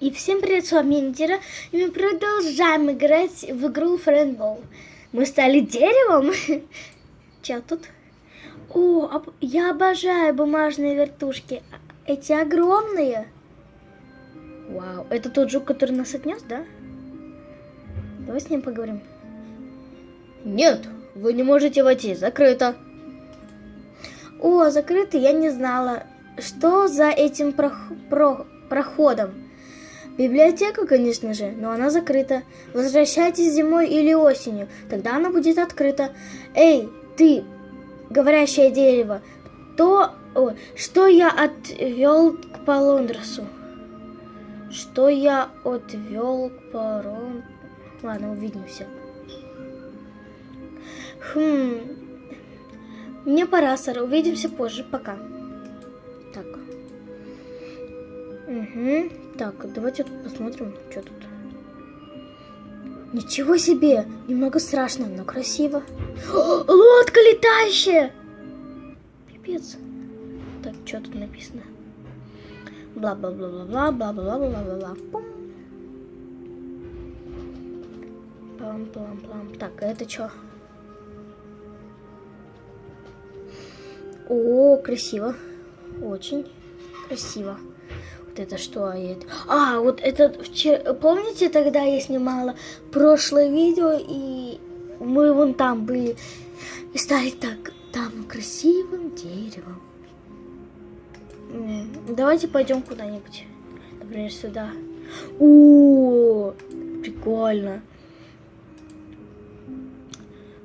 И всем привет, с вами Индира, и мы продолжаем играть в игру Френдбол. Мы стали деревом. Че тут? О, об- я обожаю бумажные вертушки. Эти огромные. Вау, это тот жук, который нас отнес, да? Давай с ним поговорим. Нет, вы не можете войти, закрыто. О, закрыто, я не знала. Что за этим прох- про- проходом? Библиотека, конечно же, но она закрыта. Возвращайтесь зимой или осенью, тогда она будет открыта. Эй, ты, говорящее дерево, то, о, что я отвел к Полондросу? Что я отвел к Порон... Ладно, увидимся. Хм... Мне пора, сэр. Увидимся позже. Пока. Так. Угу. Так, давайте посмотрим, что тут. Ничего себе! Немного страшно, но красиво. О, лодка летающая! Пипец. Так, что тут написано? Бла-бла-бла-бла-бла, бла-бла-бла-бла-бла-бла. Плам-плам-плам. Так, а это что? О, красиво. Очень красиво. Это что? А, это- А, вот это вчера... Помните, тогда я снимала прошлое видео, и мы вон там были. И стали так там красивым деревом. Давайте пойдем куда-нибудь. Например, сюда. О, прикольно.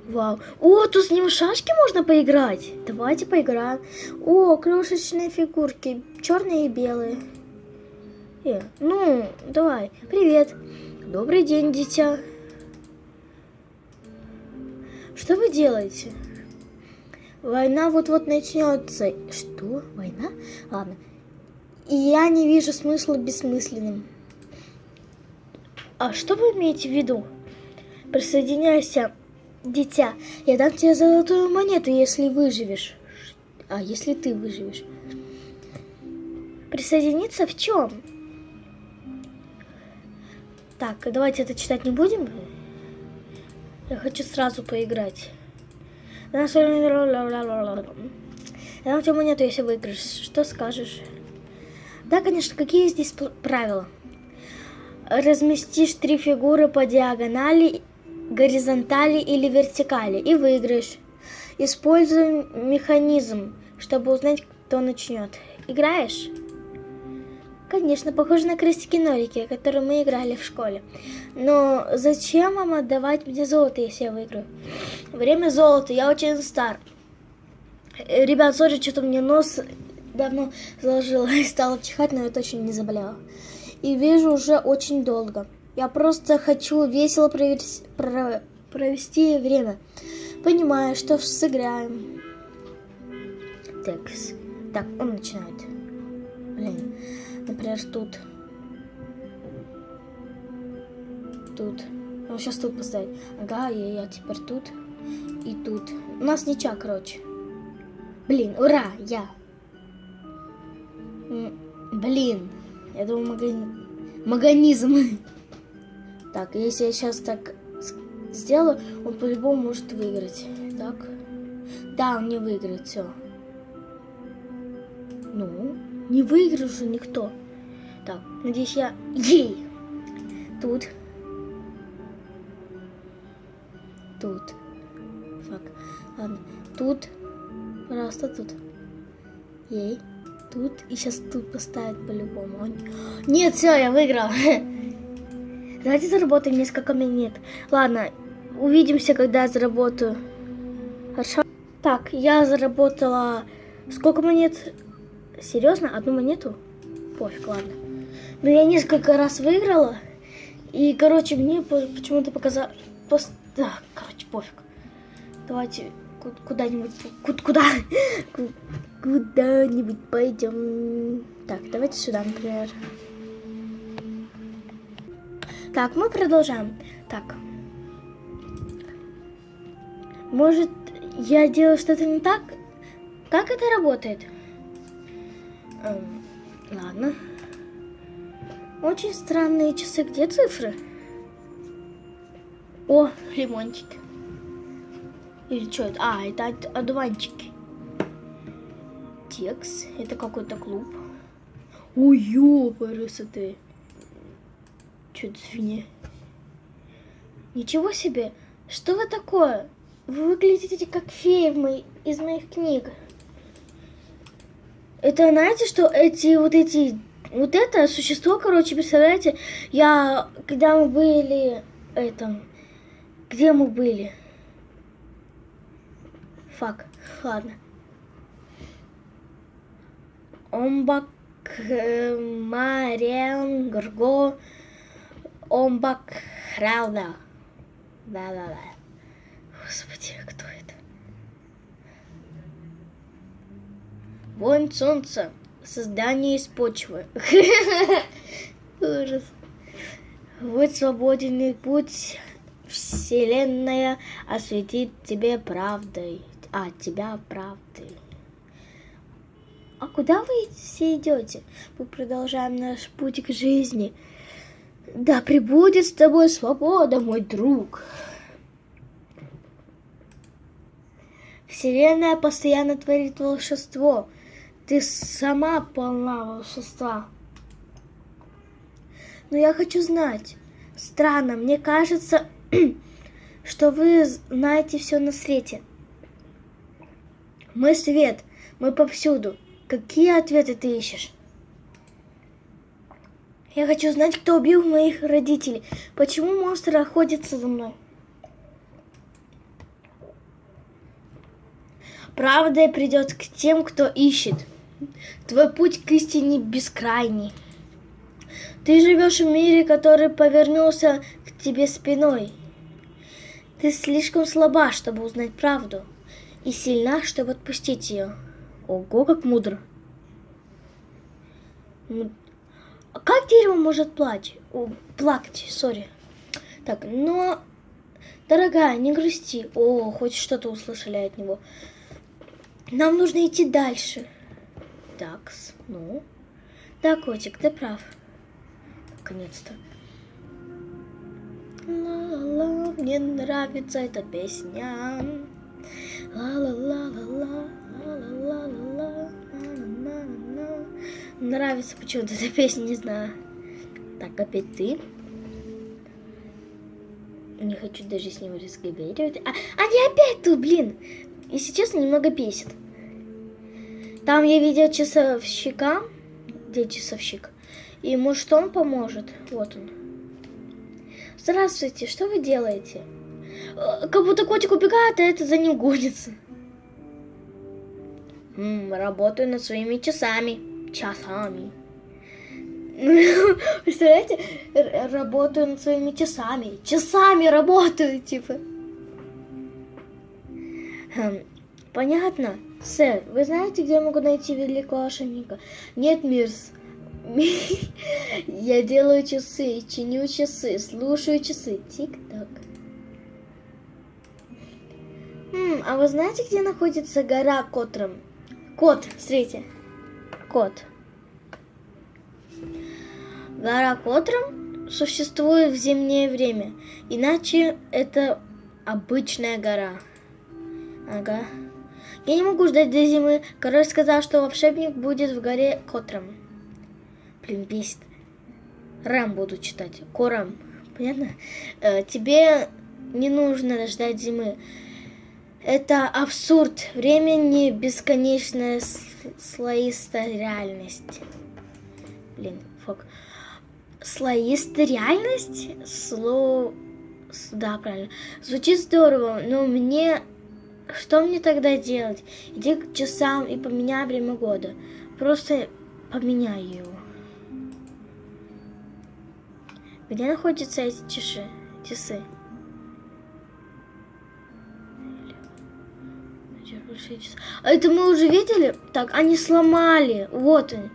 Вау. О, тут с ним шашки можно поиграть. Давайте поиграем. О, крошечные фигурки. Черные и белые. Э, ну, давай. Привет. Добрый день, дитя. Что вы делаете? Война вот-вот начнется. Что? Война? Ладно. И я не вижу смысла бессмысленным. А что вы имеете в виду? Присоединяйся, дитя. Я дам тебе золотую монету, если выживешь. А если ты выживешь? Присоединиться в чем? Так, давайте это читать не будем. Я хочу сразу поиграть. Я дам тебе монету, если выиграешь. Что скажешь? Да, конечно, какие здесь правила? Разместишь три фигуры по диагонали, горизонтали или вертикали и выиграешь. Используй механизм, чтобы узнать, кто начнет. Играешь? Конечно, похоже на крестики-нолики, которые мы играли в школе. Но зачем вам отдавать мне золото, если я выиграю? Время золота, я очень стар. Ребят, сори, что-то мне нос давно заложило и стало чихать, но я точно не заболела. И вижу уже очень долго. Я просто хочу весело провести, про- провести время. Понимаю, что сыграем. Так, так, он начинает. Блин, например, тут. Тут. Он сейчас тут поставить. Ага, я, я теперь тут. И тут. У нас ничья, короче. Блин, ура, я. Блин, я думаю, магани... маганизм. Так, если я сейчас так сделаю, он по-любому может выиграть. Так. Да, он не выиграет, все. Не выиграл же никто. Так, надеюсь, я... Ей! Тут. Тут. Фак. Ладно. Тут. Просто тут. Ей. Тут. И сейчас тут поставить по-любому. Он- Нет, все, я выиграл. Давайте заработаем несколько монет. Ладно, увидимся, когда я заработаю. Хорошо? Так, я заработала... Сколько монет? Серьезно? Одну монету? Пофиг, ладно. Но я несколько раз выиграла. И, короче, мне по- почему-то показалось... пос- Да, короче, пофиг. Давайте ку- куда-нибудь... ку- Куда? Ку- Куда-нибудь пойдем. Так, давайте сюда, например. Так, мы продолжаем. Так. Может, я делаю что-то не так? Как это работает? Эм, ладно. Очень странные часы. Где цифры? О, лимончики. Или что это? А, это од- одуванчики. Текс. Это какой-то клуб. Ой, ёпарасы ты. Что это фигня? Ничего себе! Что вы такое? Вы выглядите как феи из моих книг. Это знаете, что эти вот эти вот это существо, короче, представляете, я когда мы были это, где мы были? Фак, ладно. Омбак Марен Грго Омбак Хралда. Да-да-да. Господи, кто это? Вонь солнца. Создание из почвы. Ужас. Вот свободный путь. Вселенная осветит тебе правдой. А, тебя правдой. А куда вы все идете? Мы продолжаем наш путь к жизни. Да пребудет с тобой свобода, мой друг. Вселенная постоянно творит волшебство. Ты сама полна волшебства. Но я хочу знать. Странно, мне кажется, что вы знаете все на свете. Мы свет, мы повсюду. Какие ответы ты ищешь? Я хочу знать, кто убил моих родителей. Почему монстры охотятся за мной? Правда придет к тем, кто ищет. Твой путь к истине бескрайний. Ты живешь в мире, который повернулся к тебе спиной. Ты слишком слаба, чтобы узнать правду, и сильна, чтобы отпустить ее. Ого, как мудро. А как дерево может? О, плакать, сори. Так, но... Дорогая, не грусти. О, хоть что-то услышали от него. Нам нужно идти дальше. Такс, ну. Да, котик, ты прав. Наконец-то. Ла-ла-ла, мне нравится эта песня. Ла-ла-ла-ла-ла. Нравится почему-то эта песня, не знаю. Так, опять ты. Не хочу даже с ним разговаривать. А, они опять тут, блин. И сейчас немного бесит. Там я видел часовщика. Где часовщик? И может он поможет. Вот он. Здравствуйте, что вы делаете? Э, Как будто котик убегает, а это за ним гонится. М, работаю над своими часами. Часами. Представляете? Работаю над своими часами. Часами работаю, типа. Хм, Понятно. Сэр, вы знаете, где я могу найти великого ошибника? Нет, Мирс. Я делаю часы, чиню часы, слушаю часы. Тик-так. М, а вы знаете, где находится гора Котром? Кот, смотрите. Кот. Гора Котром существует в зимнее время, иначе это обычная гора. Ага. Я не могу ждать до зимы. Король сказал, что волшебник будет в горе Котром. Блин, бесит. Рам буду читать. Корам. Понятно? Э, тебе не нужно ждать зимы. Это абсурд. Время не бесконечная слоистая реальность. Блин, фок. Слоистая реальность? Сло... с- Да, правильно. Звучит здорово, но мне... Что мне тогда делать? Иди к часам и поменяй время года. Просто поменяй его. Где находятся эти? Большие часы. А это мы уже видели? Так, они сломали. Вот они.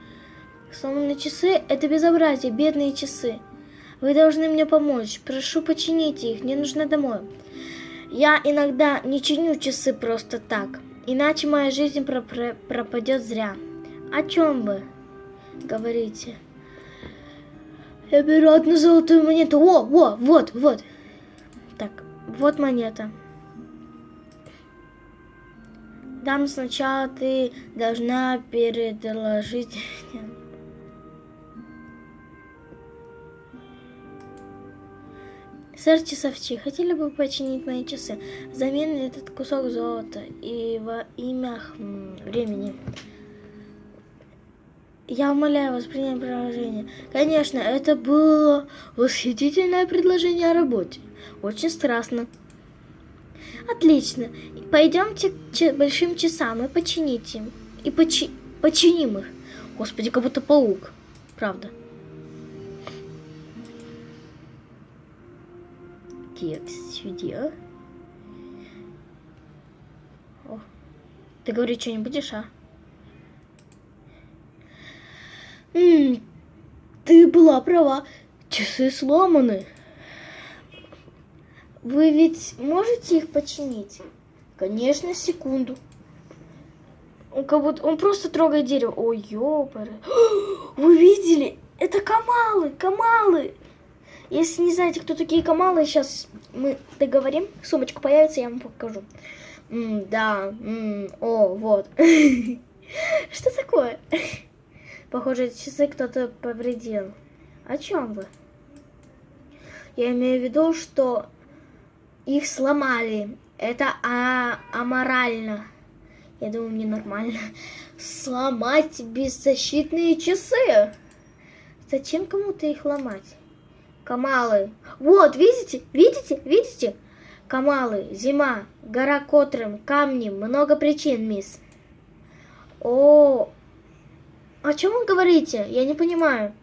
Сломанные часы – это безобразие, бедные часы. Вы должны мне помочь. Прошу, почините их. Мне нужно домой. Я иногда не чиню часы просто так. Иначе моя жизнь пропр- пропадет зря. О чем вы говорите? Я беру одну золотую монету. О, о, вот, вот. Так, вот монета. Дам сначала ты должна переложить. Сэр Часовчи, хотели бы починить мои часы? Взамен этот кусок золота и во имя хм, времени. Я умоляю вас принять предложение. Конечно, это было восхитительное предложение о работе. Очень страстно. Отлично. Пойдемте к большим часам и почините. им. И почи- починим их. Господи, как будто паук. Правда. Так, сюда. О, ты говорить что не будешь, а? М, ты была права. Часы сломаны. Вы ведь можете их починить? Конечно, секунду. Он как будто он просто трогает дерево. Ой, ёпары. Вы видели? Это камалы, камалы. Если не знаете, кто такие камалы, сейчас мы договорим. Сумочка появится, я вам покажу. М, да, м, о, вот. Что такое? Похоже, часы кто-то повредил. О чем вы? Я имею в виду, что их сломали. Это а, аморально. Я думаю, мне нормально. Сломать беззащитные часы. Зачем кому-то их ломать? Камалы. Вот, видите? Видите? Видите? Камалы, зима, гора Котрем, камни, много причин, мисс. О, о чем вы говорите? Я не понимаю.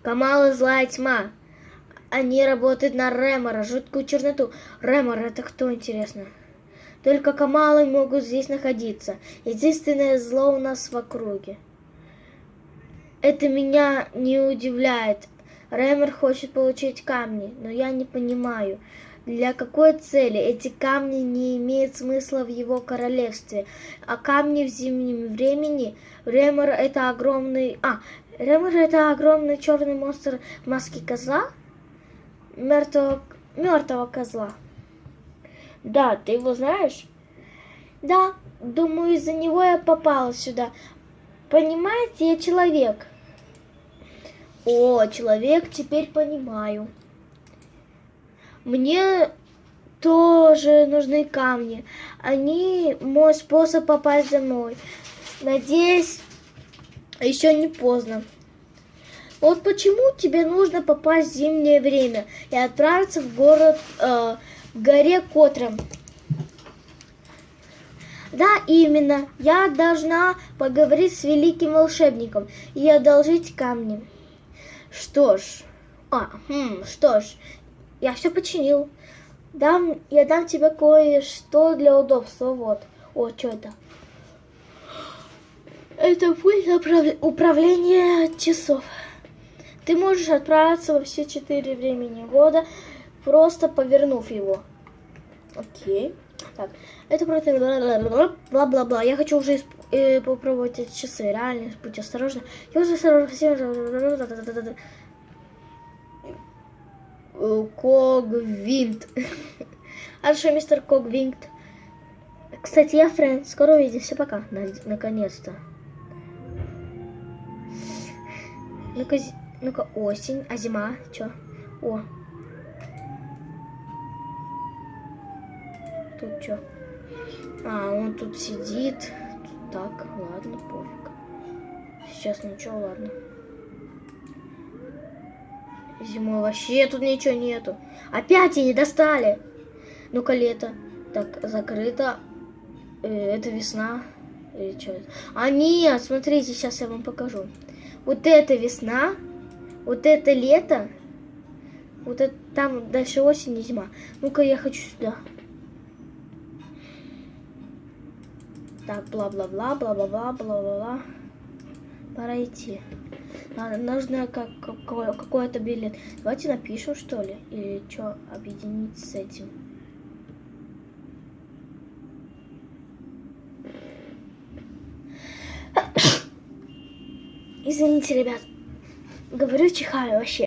Камалы злая тьма. Они работают на Ремора, жуткую черноту. Ремор это кто, интересно? Только Камалы могут здесь находиться. Единственное зло у нас в округе. Это меня не удивляет. Ремер хочет получить камни, но я не понимаю, для какой цели эти камни не имеют смысла в его королевстве. А камни в зимнем времени Ремер это огромный... А, Ремер это огромный черный монстр в маске козла? Мертвого, мертвого козла. Да, ты его знаешь? Да, думаю, из-за него я попала сюда. Понимаете, я человек. О, человек, теперь понимаю. Мне тоже нужны камни. Они мой способ попасть домой. Надеюсь, еще не поздно. Вот почему тебе нужно попасть в зимнее время и отправиться в город, э, в горе Котром. Да, именно. Я должна поговорить с великим волшебником и одолжить камни. Что ж, а, хм, что ж, я все починил. Дам, я дам тебе кое-что для удобства. Вот. О, что это? Это пульт управ- управления часов. Ты можешь отправиться во все четыре времени года, просто повернув его. Окей. Так, это просто бла-бла-бла. Я хочу уже исп- э, попробовать эти часы. Реально, будь осторожна. Я уже осторожна. Э, Когвинт. Хорошо, мистер Когвинт. Кстати, я Фрэн. Скоро увидимся. Пока. На- Наконец-то. Ну-ка, ну-ка, осень, а зима, чё? О. Тут чё? А, он тут сидит. Так, ладно, пофиг. Сейчас ничего, ладно. Зимой вообще тут ничего нету. Опять они достали. Ну-ка, лето. Так, закрыто. Э, это весна. Или что это? А нет, смотрите, сейчас я вам покажу. Вот это весна, вот это лето, вот это там дальше осень и зима. Ну-ка, я хочу сюда. Так, бла-бла-бла, бла-бла-бла, бла-бла-бла. Пора идти. Нужно как, какой- какой-то билет. Давайте напишем, что ли? Или что, объединить с этим? Извините, ребят. Говорю, чихаю вообще.